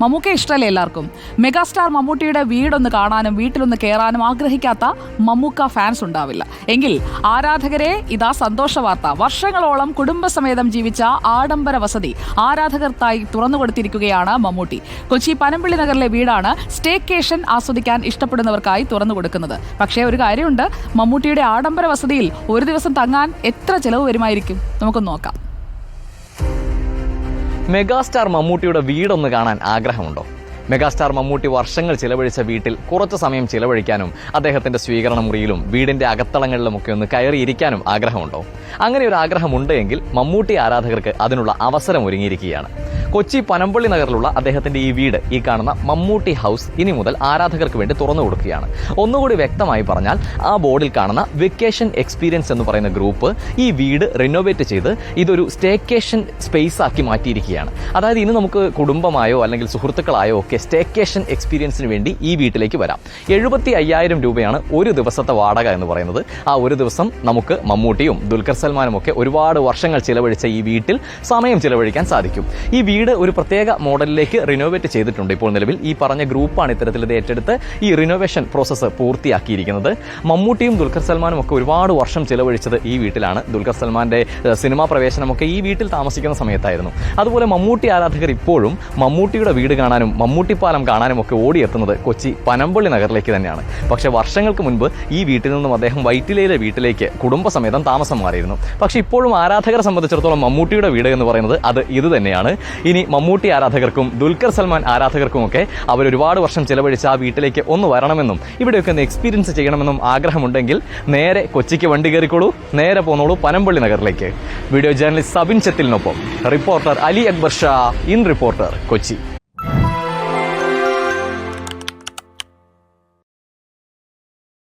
മമ്മൂക്ക ഇഷ്ടമല്ലേ എല്ലാവർക്കും? മെഗാസ്റ്റാർ മമ്മൂട്ടിയുടെ വീടൊന്ന് കാണാനും വീട്ടിലൊന്ന് കയറാനും ആഗ്രഹിക്കാത്ത മമ്മൂക്ക ഫാൻസ് ഉണ്ടാവില്ല. എങ്കിൽ ആരാധകരെ ഇതാ സന്തോഷ വാർത്ത. വർഷങ്ങളോളം കുടുംബസമേതം ജീവിച്ച ആഡംബര വസതി ആരാധകർക്കായി തുറന്നു തുറന്നുകൊടുത്തിരിക്കുകയാണ് മമ്മൂട്ടി. കൊച്ചി പനമ്പിള്ളി നഗറിലെ വീടാണ് സ്റ്റേക്കേഷൻ ആസ്വദിക്കാൻ ഇഷ്ടപ്പെടുന്നവർക്കായി തുറന്നു കൊടുക്കുന്നത്. പക്ഷേ ഒരു കാര്യമുണ്ട് മമ്മൂട്ടിയുടെ ആഡംബര വസതിയിൽ ഒരു ദിവസം തങ്ങാൻ എത്ര ചെലവ് വരുമായിരിക്കും? നമുക്ക് നോക്കാം. മെഗാസ്റ്റാർ മമ്മൂട്ടിയുടെ വീടൊന്ന് കാണാൻ ആഗ്രഹമുണ്ടോ? മെഗാസ്റ്റാർ മമ്മൂട്ടി വർഷങ്ങൾ ചിലവഴിച്ച വീട്ടിൽ കുറച്ച് സമയം ചിലവഴിക്കാനും അദ്ദേഹത്തിന്റെ സ്വീകരണ മുറിയിലും വീടിന്റെ അകത്തളങ്ങളിലുമൊക്കെ ഒന്ന് കയറിയിരിക്കാനും ആഗ്രഹമുണ്ടോ? അങ്ങനെ ഒരു ആഗ്രഹമുണ്ട് എങ്കിൽ മമ്മൂട്ടി ആരാധകർക്ക് അതിനുള്ള അവസരം ഒരുങ്ങിയിരിക്കുകയാണ്. കൊച്ചി പനമ്പള്ളി നഗറിലുള്ള അദ്ദേഹത്തിന്റെ ഈ വീട് ഈ കാണുന്ന മമ്മൂട്ടി ഹൗസ് ഇനി മുതൽ ആരാധകർക്ക് വേണ്ടി തുറന്നു കൊടുക്കുകയാണ്. ഒന്നുകൂടി വ്യക്തമായി പറഞ്ഞാൽ ആ ബോർഡിൽ കാണുന്ന വെക്കേഷൻ എക്സ്പീരിയൻസ് എന്ന് പറയുന്ന ഗ്രൂപ്പ് ഈ വീട് റിനോവേറ്റ് ചെയ്ത് ഇതൊരു സ്റ്റേക്കേഷൻ സ്പേസ് ആക്കി മാറ്റിയിരിക്കുകയാണ്. അതായത് ഇനി നമുക്ക് കുടുംബമായോ അല്ലെങ്കിൽ സുഹൃത്തുക്കളായോ ഒക്കെ സ്റ്റേക്കേഷൻ എക്സ്പീരിയൻസിന് വേണ്ടി ഈ വീട്ടിലേക്ക് വരാം. എഴുപത്തി അയ്യായിരം രൂപയാണ് ഒരു ദിവസത്തെ വാടക എന്ന് പറയുന്നത്. ആ ഒരു ദിവസം നമുക്ക് മമ്മൂട്ടിയും ദുൽഖർ സൽമാനും ഒക്കെ ഒരുപാട് വർഷങ്ങൾ ചിലവഴിച്ച ഈ വീട്ടിൽ സമയം ചിലവഴിക്കാൻ സാധിക്കും. ഈ വീട് ഒരു പ്രത്യേക മോഡലിലേക്ക് റിനോവേറ്റ് ചെയ്തിട്ടുണ്ട് ഇപ്പോൾ നിലവിൽ. ഈ പറഞ്ഞ ഗ്രൂപ്പാണ് ഇത്തരത്തിൽ ഇത് ഏറ്റെടുത്ത് ഈ റിനോവേഷൻ പ്രോസസ്സ് പൂർത്തിയാക്കിയിരിക്കുന്നത്. മമ്മൂട്ടിയും ദുൽഖർ സൽമാനും ഒക്കെ ഒരുപാട് വർഷം ചിലവഴിച്ചത് ഈ വീട്ടിലാണ്. ദുൽഖർ സൽമാന്റെ സിനിമാ പ്രവേശനമൊക്കെ ഈ വീട്ടിൽ താമസിക്കുന്ന സമയത്തായിരുന്നു. അതുപോലെ മമ്മൂട്ടി ആരാധകർ ഇപ്പോഴും മമ്മൂട്ടിയുടെ വീട് കാണാനും മമ്മൂട്ടിപ്പാലം കാണാനും ഒക്കെ ഓടിയെത്തുന്നത് കൊച്ചി പനമ്പള്ളി നഗറിലേക്ക് തന്നെയാണ്. പക്ഷേ വർഷങ്ങൾക്ക് മുൻപ് ഈ വീട്ടിൽ നിന്നും അദ്ദേഹം വൈറ്റിലയിലെ വീട്ടിലേക്ക് കുടുംബസമേതം താമസം മാറിയിരുന്നു. പക്ഷേ ഇപ്പോഴും ആരാധകരെ സംബന്ധിച്ചിടത്തോളം മമ്മൂട്ടിയുടെ വീട് എന്ന് പറയുന്നത് അത് ഇത് തന്നെയാണ്. ഇനി മമ്മൂട്ടി ആരാധകർക്കും ദുൽഖർ സൽമാൻ ആരാധകർക്കും ഒക്കെ അവർ ഒരുപാട് വർഷം ചിലവഴിച്ച് ആ വീട്ടിലേക്ക് ഒന്ന് വരണമെന്നും ഇവിടെയൊക്കെ ഒന്ന് എക്സ്പീരിയൻസ് ചെയ്യണമെന്നും ആഗ്രഹമുണ്ടെങ്കിൽ നേരെ കൊച്ചിക്ക് വണ്ടി കയറിക്കോളൂ. നേരെ പോന്നോളൂ പനമ്പള്ളി നഗറിലേക്ക്. Video journalist Sabin ചെത്തിലിനൊപ്പം. Reporter Ali Akbar Shah in reporter Kochi.